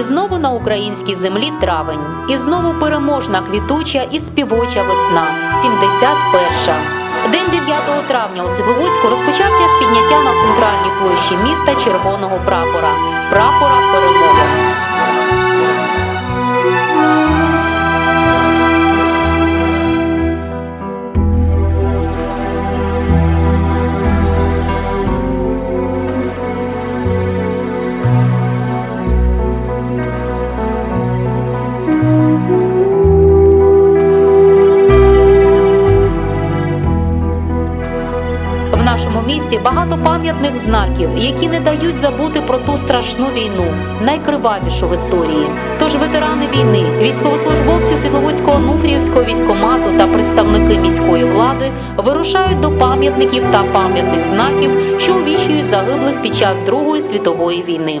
І знову на українській землі травень, і знову переможна квітуча і співоча весна. 71-ша. День 9 травня у Світловодську розпочався з підняття на центральній площі міста червоного прапора прапора перемоги. Нашому місті багато пам'ятних знаків, які не дають забути про ту страшну війну, найкривавішу в історії. Тож ветерани війни, військовослужбовці Світловодського Нуфріївського військомату та представники міської влади вирушають до пам'ятників та пам'ятних знаків, що увічнюють загиблих під час Другої світової війни.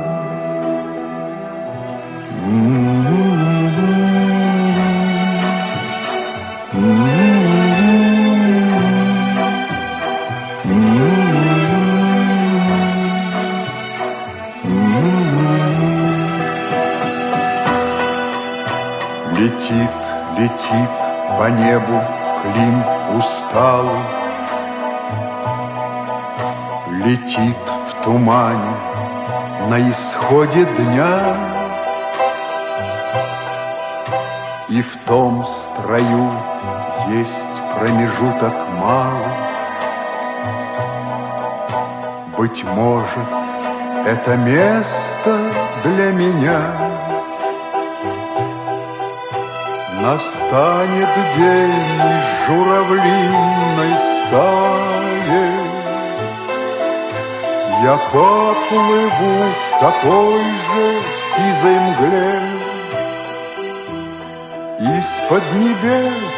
Летит в тумане на исходе дня. И в том строю есть промежуток малый Быть может, это место для меня. Настанет день журавлиной стаи Я поплыву в такой же сизой мгле. Из-под небес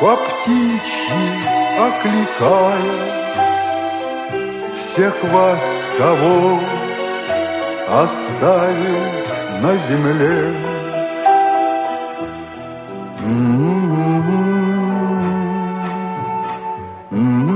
по птичьи окликая Всех вас, кого оставил на земле. Мне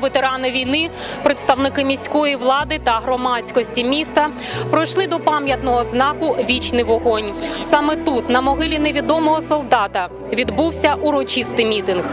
ветерани війни, представники міської влади та громадськості міста пройшли до пам'ятного знаку Вічний вогонь. Саме тут, на могилі невідомого солдата, відбувся урочистий мітинг.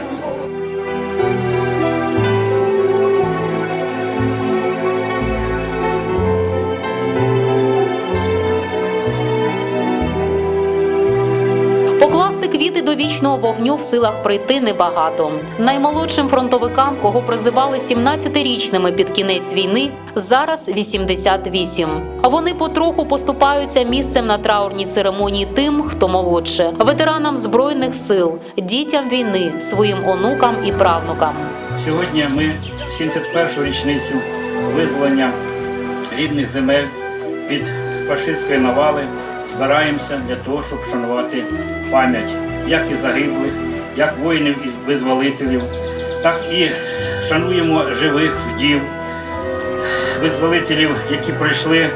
До вічного вогню в силах прийти небагато. Наймолодшим фронтовикам, кого призивали 17-річними під кінець війни, зараз 88. А вони потроху поступаються місцем на траурній церемонії тим, хто молодше, ветеранам збройних сил, дітям війни, своїм онукам і правнукам. Сьогодні ми 71-ю річницю визволення рідних земель від фашистської навали збираємося для того, щоб шанувати пам'ять як і загиблих, як воїнів і визволителів, так і шануємо живих вдів, визволителів, які пройшли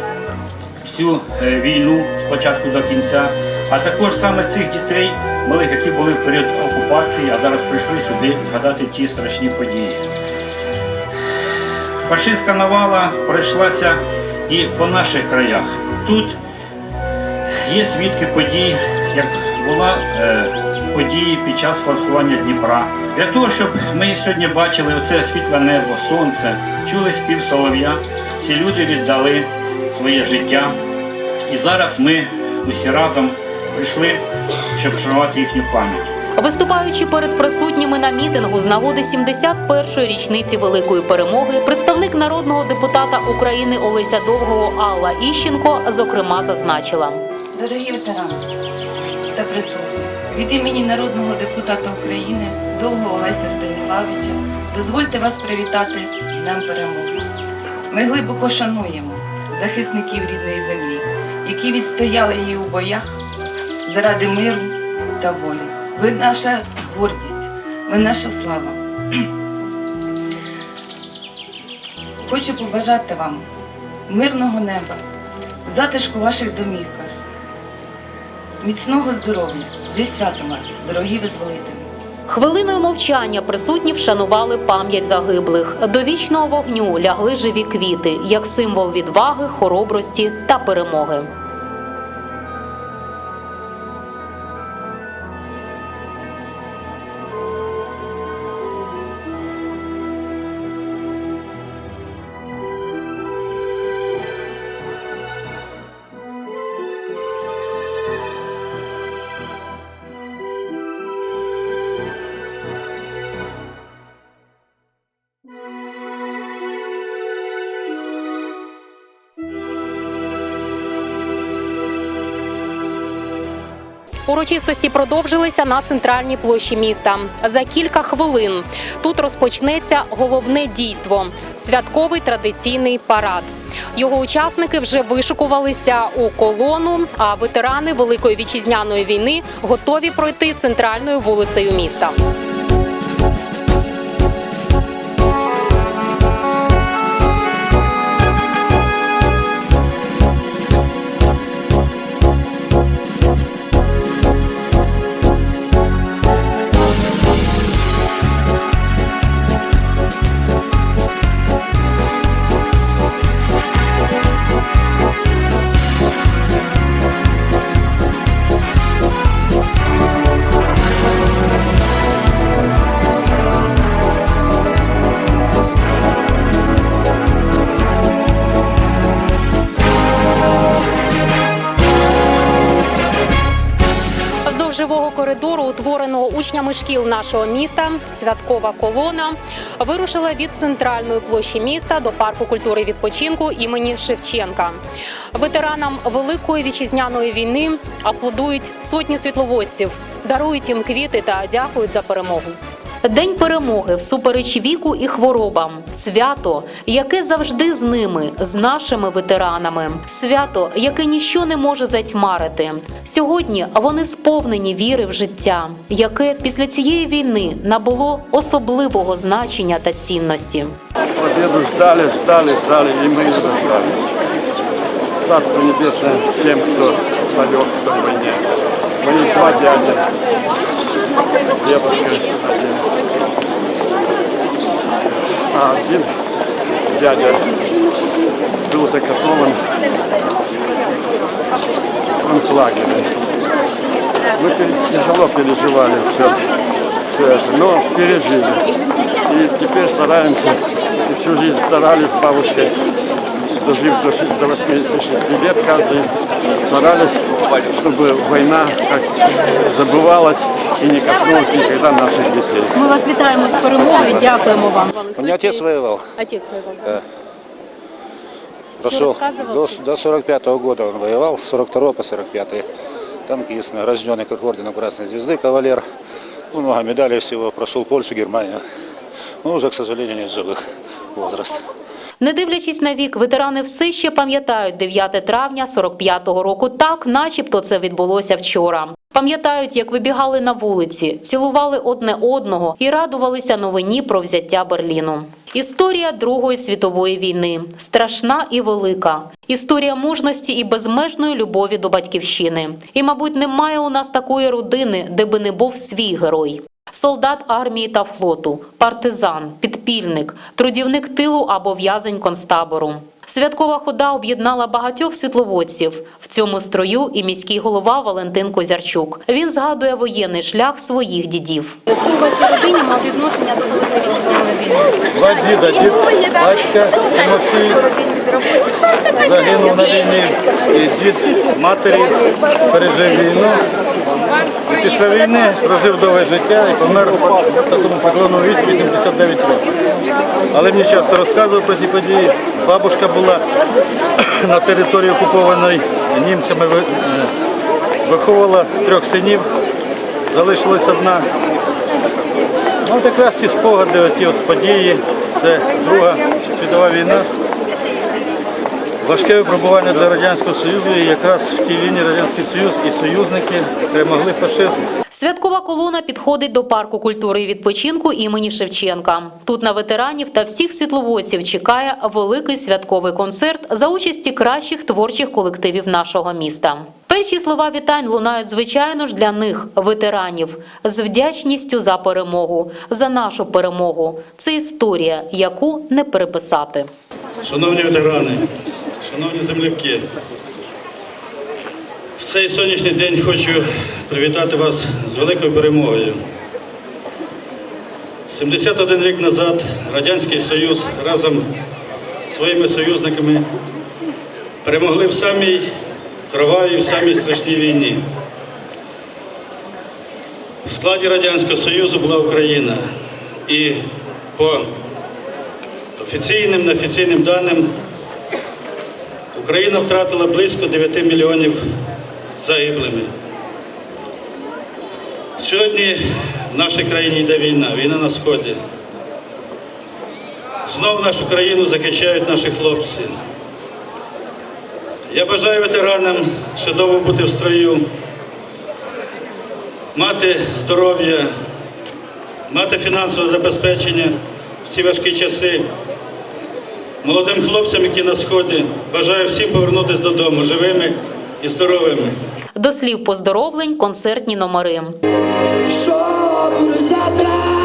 всю е, війну з початку до кінця, а також саме цих дітей, малих, які були в період окупації, а зараз прийшли сюди згадати ті страшні події. Фашистська навала пройшлася і по наших краях. Тут є свідки подій, як була е, події під час форсування Дніпра. Для того, щоб ми сьогодні бачили оце світле небо, сонце, чули спів солов'я, ці люди віддали своє життя. І зараз ми усі разом прийшли, щоб вшанувати їхню пам'ять. Виступаючи перед присутніми на мітингу з нагоди 71-ї річниці великої перемоги, представник народного депутата України Олеся Довгого Алла Іщенко зокрема зазначила. Дорогі ветерани та присутні, від імені народного депутата України Довгого Олеся Станіславовича дозвольте вас привітати з Днем Перемоги. Ми глибоко шануємо захисників рідної землі, які відстояли її у боях заради миру та волі. Ви наша гордість, ви наша слава. Хочу побажати вам мирного неба, затишку ваших домівках, міцного здоров'я, зі святом вас, дорогі визволителі! Хвилиною мовчання присутні вшанували пам'ять загиблих. До вічного вогню лягли живі квіти як символ відваги, хоробрості та перемоги. Урочистості продовжилися на центральній площі міста. За кілька хвилин тут розпочнеться головне дійство святковий традиційний парад. Його учасники вже вишикувалися у колону. А ветерани Великої вітчизняної війни готові пройти центральною вулицею міста. Коридору, утвореного учнями шкіл нашого міста, святкова колона вирушила від центральної площі міста до парку культури відпочинку імені Шевченка. Ветеранам Великої вітчизняної війни аплодують сотні світловодців, дарують їм квіти та дякують за перемогу. День перемоги всупереч віку і хворобам. Свято, яке завжди з ними, з нашими ветеранами. Свято, яке ніщо не може затьмарити. Сьогодні вони сповнені віри в життя, яке після цієї війни набуло особливого значення та цінності. Победу ждали, ждали, ждали, и мы ее дождались. Царство Небесное всем, кто полег в той войне. Два дяди, дедушка один. а один дядя был закатован в концлагере. Мы тяжело переживали все, все это, но пережили. И теперь стараемся, и всю жизнь старались с бабушкой, дожив до 86 лет, каждый старались, чтобы война как забывалась и не коснулась никогда наших детей. Ми вас вітаємо з перемогою. Дякуємо вам. У меня отец воевал. Отець воював. Прошел рассказывал? до, до 45 года он воевал, с 42 по 45 Там написано, рожденный как орденом Красной Звезды, кавалер. Ну, Много медалей всего, прошел Польшу, Германию. Но уже, к сожалению, нет живых возраст. Не дивлячись на вік, ветерани все ще пам'ятають 9 травня 45-го року так, начебто це відбулося вчора. Пам'ятають, як вибігали на вулиці, цілували одне одного і радувалися новині про взяття Берліну. Історія Другої світової війни страшна і велика. Історія мужності і безмежної любові до батьківщини. І, мабуть, немає у нас такої родини, де би не був свій герой. Солдат армії та флоту, партизан, підпільник, трудівник тилу або в'язень концтабору. Святкова хода об'єднала багатьох світловодців. В цьому строю і міський голова Валентин Козярчук. Він згадує воєнний шлях своїх дідів. Хто в вашій родині мав відношення до Великої війни? Два діда, дід батька Тимофій загинув на війні, і дід матері пережив війну. І після війни прожив довге життя і помер в такому преклонному віці 89 років. Але мені часто розказував про ці події. Бабушка була на території окупованої німцями, виховувала трьох синів, залишилась одна. Ну, от якраз ті спогади, оті от події, це Друга світова війна. Важке випробування для Радянського Союзу і якраз в тій війні Радянський Союз і союзники перемогли фашизм. Святкова колона підходить до парку культури і відпочинку імені Шевченка. Тут на ветеранів та всіх світловодців чекає великий святковий концерт за участі кращих творчих колективів нашого міста. Перші слова вітань лунають звичайно ж для них, ветеранів, з вдячністю за перемогу, за нашу перемогу. Це історія, яку не переписати. Шановні ветерани, шановні земляки, в цей сонячний день хочу привітати вас з великою перемогою. 71 рік назад Радянський Союз разом з своїми союзниками перемогли в самій кровавій, в самій страшній війні. В складі Радянського Союзу була Україна. І по офіційним, неофіційним даним Україна втратила близько 9 мільйонів загиблими. Сьогодні в нашій країні йде війна, війна на сході. Знов нашу країну захищають наші хлопці. Я бажаю ветеранам ще довго бути в строю, мати здоров'я, мати фінансове забезпечення в ці важкі часи. Молодим хлопцям, які на сході, бажаю всім повернутися додому живими і здоровими. До слів поздоровлень концертні номери. Що буде завтра?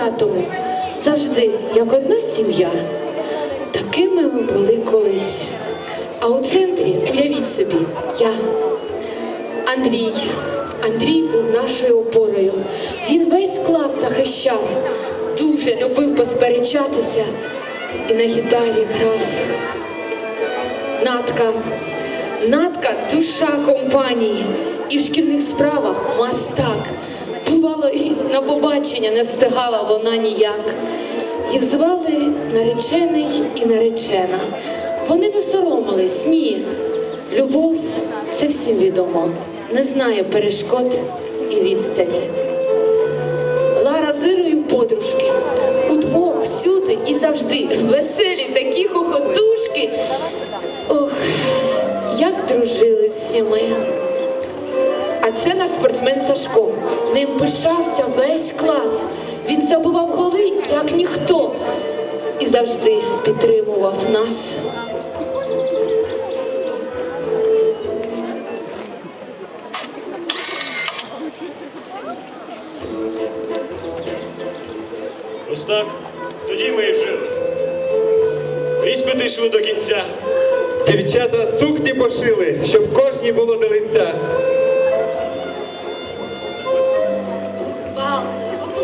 Десятому, завжди як одна сім'я. Такими ми були колись. А у центрі, уявіть собі, я. Андрій. Андрій був нашою опорою. Він весь клас захищав, дуже любив посперечатися і на гітарі грав. Натка. Натка душа компанії. І в шкільних справах мастак. На побачення не встигала вона ніяк. Їх звали наречений і наречена. Вони не соромились, ні. Любов це всім відомо, не знає перешкод і відстані. Лара з Ірою подружки. Удвох, всюди і завжди. Веселі такі хохотушки. Ох, як дружили всі ми. А це наш спортсмен Сашко. Ним пишався весь клас. Він забував голи, як ніхто, і завжди підтримував нас. Ось так. Тоді ми і жили. Іспити йшли до кінця. Дівчата сукні пошили, щоб кожній було до лиця.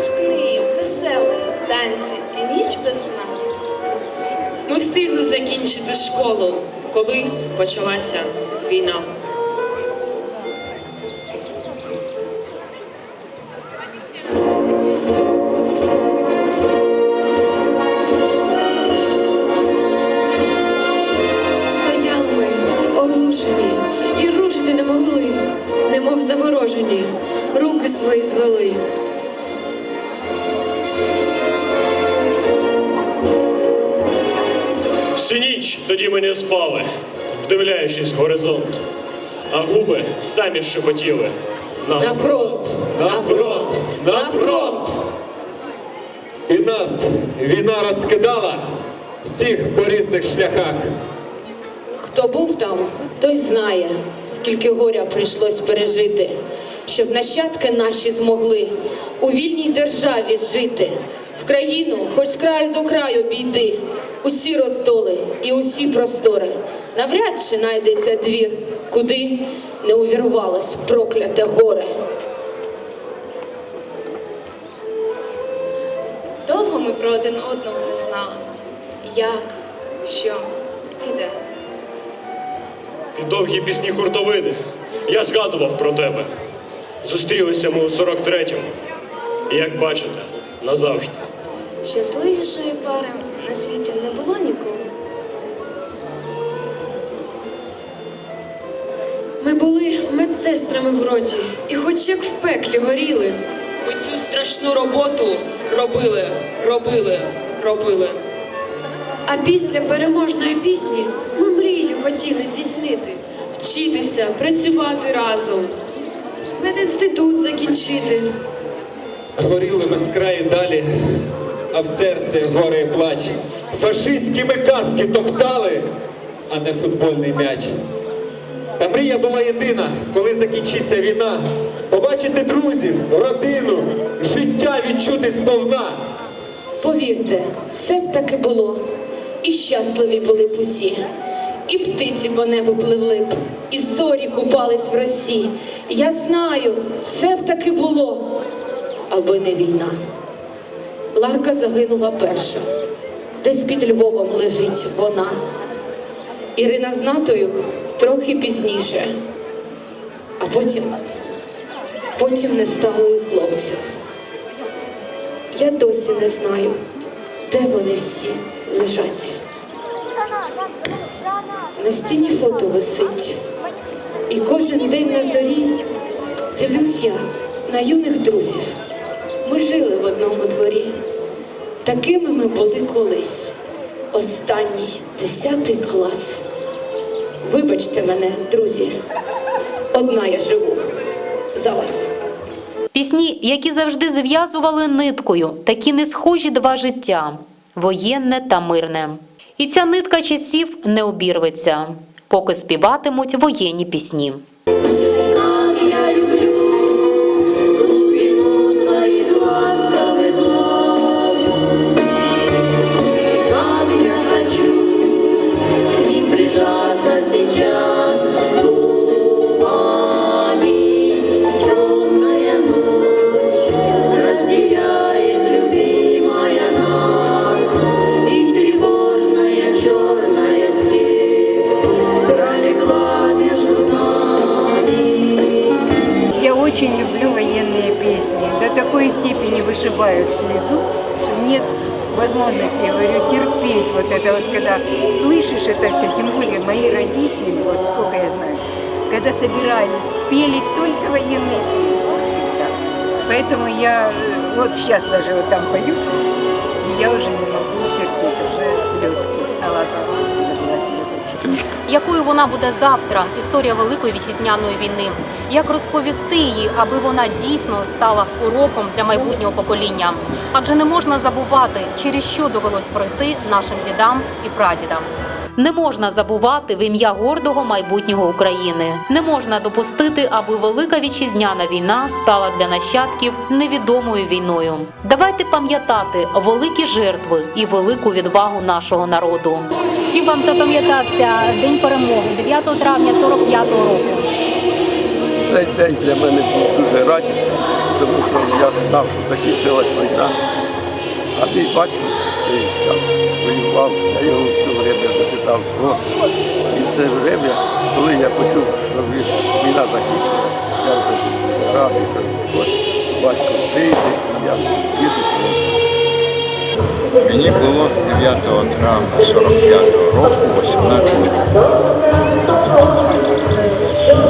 Випускний, веселий, танці і ніч без сна. Ми встигли закінчити школу, коли почалася війна. А губи самі шепотіли. На, На фронт! На фронт! На фронт! І нас війна розкидала всіх по різних шляхах. Хто був там, той знає, скільки горя прийшлось пережити, щоб нащадки наші змогли у вільній державі жити, в країну, хоч з краю до краю обійди, усі роздоли і усі простори. Навряд чи знайдеться двір, куди не увірвалось прокляте горе. Довго ми про один одного не знали. Як, що і де. І довгі пісні хуртовини. Я згадував про тебе. Зустрілися ми у 43-му. І як бачите, назавжди. Щасливішої пари на світі не було ніколи. Були медсестрами в роті, і хоч як в пеклі горіли, Ми цю страшну роботу робили, робили, робили. а після переможної пісні ми мрію хотіли здійснити, Вчитися, працювати разом. медінститут закінчити. Горіли ми з краю далі, а в серці горе і плач. Фашистськими каски топтали, а не футбольний м'яч. Мрія була єдина, коли закінчиться війна. Побачити друзів, родину, життя відчути сповна. Повірте, все б таки було, і щасливі були б усі, і птиці по небу пливли б, і зорі купались в росі. Я знаю, все б таки було, аби не війна. Ларка загинула перша, десь під Львовом лежить вона. Ірина з Натою трохи пізніше, а потім, потім не стало і хлопців. Я досі не знаю, де вони всі лежать. На стіні фото висить. І кожен день на зорі дивлюсь я на юних друзів. Ми жили в одному дворі. Такими ми були колись. Останній десятий клас. Вибачте мене, друзі. Одна я живу за вас. Пісні, які завжди зв'язували ниткою, такі не схожі два життя воєнне та мирне. І ця нитка часів не обірветься, поки співатимуть воєнні пісні. Вышибают слезу, нет возможности, я говорю, терпеть вот это вот, когда слышишь это все, тем более мои родители, вот сколько я знаю, когда собирались, пели только военные песни всегда. Поэтому я э, вот сейчас даже вот там поют, и я уже не могу терпеть, уже слезки на. Якою вона буде завтра? Історія Великої вітчизняної війни. Як розповісти її, аби вона дійсно стала уроком для майбутнього покоління? Адже не можна забувати, через що довелось пройти нашим дідам і прадідам. Не можна забувати в ім'я гордого майбутнього України. Не можна допустити, аби велика вітчизняна війна стала для нащадків невідомою війною. Давайте пам'ятати великі жертви і велику відвагу нашого народу. Чим вам запам'ятався день перемоги 9 травня 45-го року? Цей день для мене був дуже радісний, тому що я знав, що закінчилась війна. А мій батько цей час воював, я його все время дожидав свого. І це время, коли я почув, що війна закінчилась, я вже радий, що ось батько прийде, і я їду. Мені було 9 травня 45 року 18 років.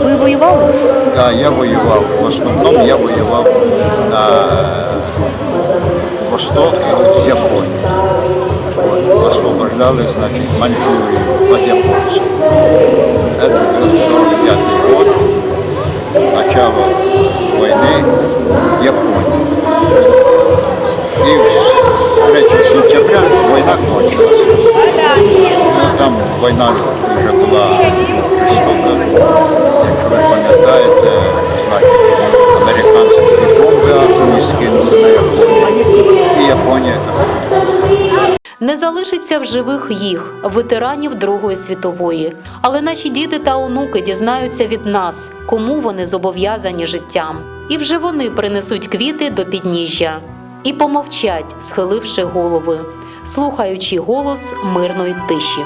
Ви воювали? Так, я воював. В основному я воював на восток з Японії. Освобождали, значить, Маньчжурію від японців. Це був 45 год, начало залишиться в живих їх, ветеранів Другої світової. Але наші діти та онуки дізнаються від нас, кому вони зобов'язані життям. І вже вони принесуть квіти до підніжжя і помовчать, схиливши голови, слухаючи голос мирної тиші.